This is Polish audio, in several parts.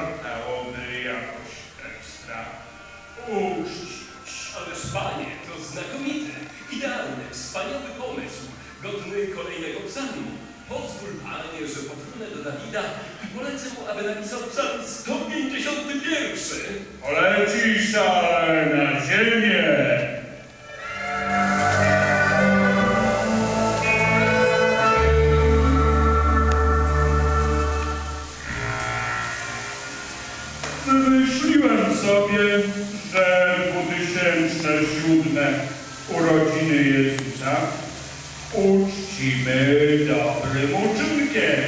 wyglądałoby jakoś ekstra. Uczcić. Ależ panie, to znakomite, idealny, wspaniały pomysł, godny kolejnego psalmu. Pozwól panie, że powrócę do Dawida i polecę mu, aby napisał psalm 151. Polecisz, ale na ziemię! 2007 urodziny Jezusa uczcimy dobrym uczynkiem.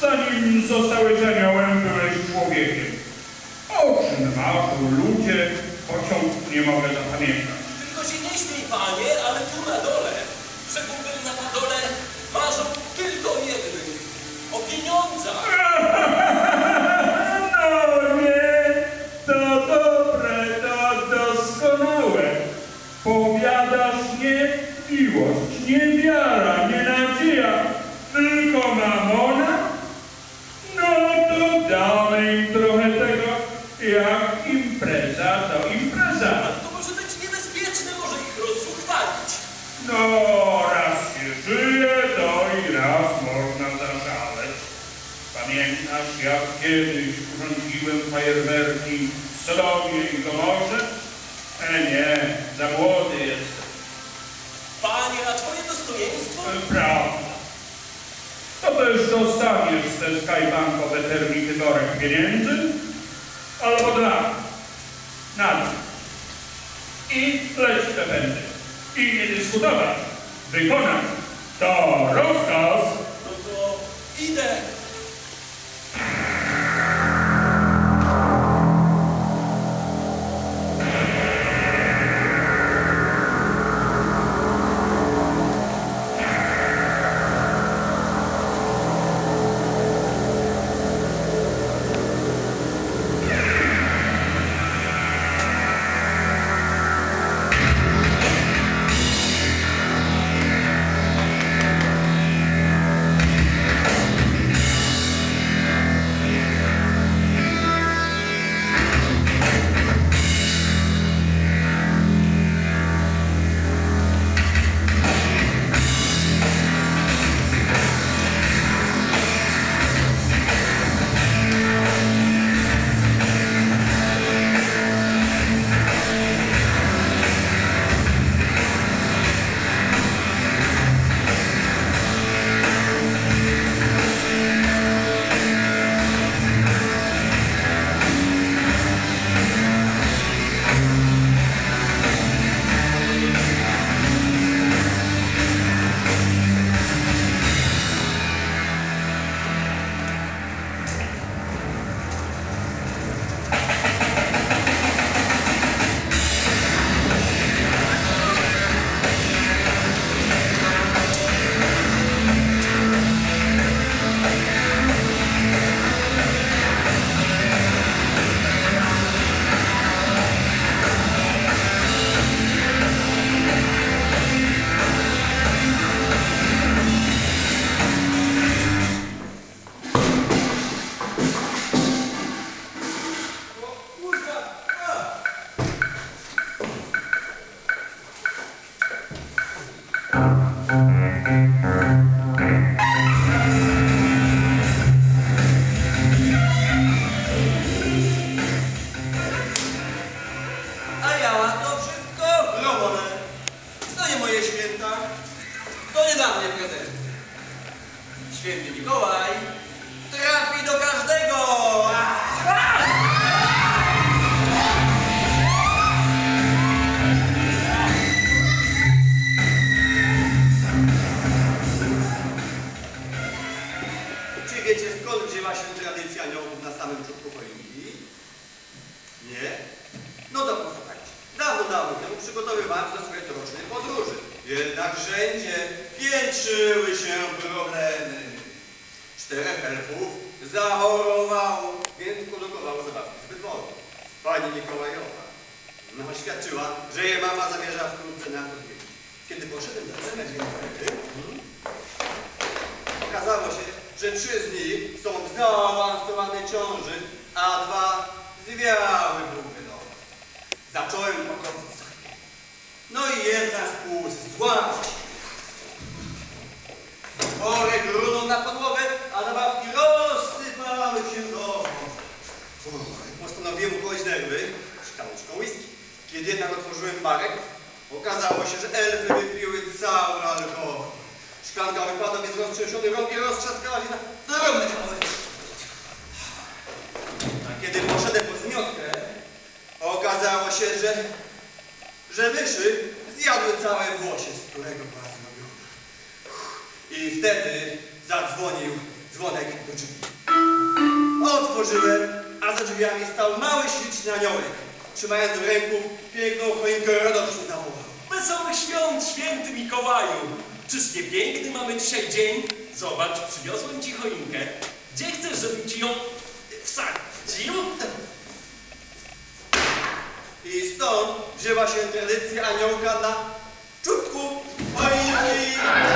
Zanim zostałeś aniołem, byłeś człowiekiem. O czym marzą ludzie, pociąg nie mogę zapamiętać. Tylko się nie śmiej, panie, ale tu na dole, rzekłbym na dole, miłość, nie wiara, nie nadzieja, tylko mamona? No to damy im trochę tego, jak impreza to impreza. Ale to może być niebezpieczne, może ich rozzuchwalić. No, raz się żyje, to i raz można zaszaleć. Pamiętasz, jak kiedyś urządziłem fajerwerki w Sodomie i Gomorze? E nie, za młody jestem. E, Prawda. To też dostaniesz te skajbankowe termity worek pieniędzy, albo dwa. Na. I leć te pędy. I nie dyskutować. Wykonać. To rozkaz. A wiecie skąd wzięła się tradycja aniołów na samym czubku choinki? Nie? No to posłuchajcie. Dawno, dawno temu przygotowywałem do swojej rocznej podróży. Jednak wszędzie piętrzyły się problemy. Czterech elfów zachorowało, więc produkowało zabawki zbyt wolno. Pani Mikołajowa no, oświadczyła, że jej mama zamierza wkrótce na to. Kiedy poszedłem zaczynać imprezy, hmm, okazało się, że trzy z nich są w zaawansowanej ciąży, a dwa zwiały domu. zacząłem pokoju. No i jedna z pół zła. Worek runął na podłogę, a zabawki rozsypały się do Postanowiłem ukoić nerwy szklaneczką whisky. Kiedy jednak otworzyłem barek, okazało się, że elfy wypiły cały alkohol. Szklanka wypadła mi z roztrzęsionych rąk i roztrzaskała się na drobne kawałki. A kiedy poszedłem po zmiotkę, okazało się, że, że myszy zjadły całe włosie, z którego była zrobiona. I wtedy zadzwonił dzwonek do drzwi. Otworzyłem, a za drzwiami stał mały, śliczny aniołek, trzymając w ręku piękną choinkę radośnie zawołał. Wesołych świąt, święty Mikołaju! Czyż nie piękny mamy dzisiaj dzień? Zobacz, przywiozłem ci choinkę. Gdzie chcesz, żebym ci ją wsadził? I stąd wzięła się tradycja aniołka dla czubku choinki.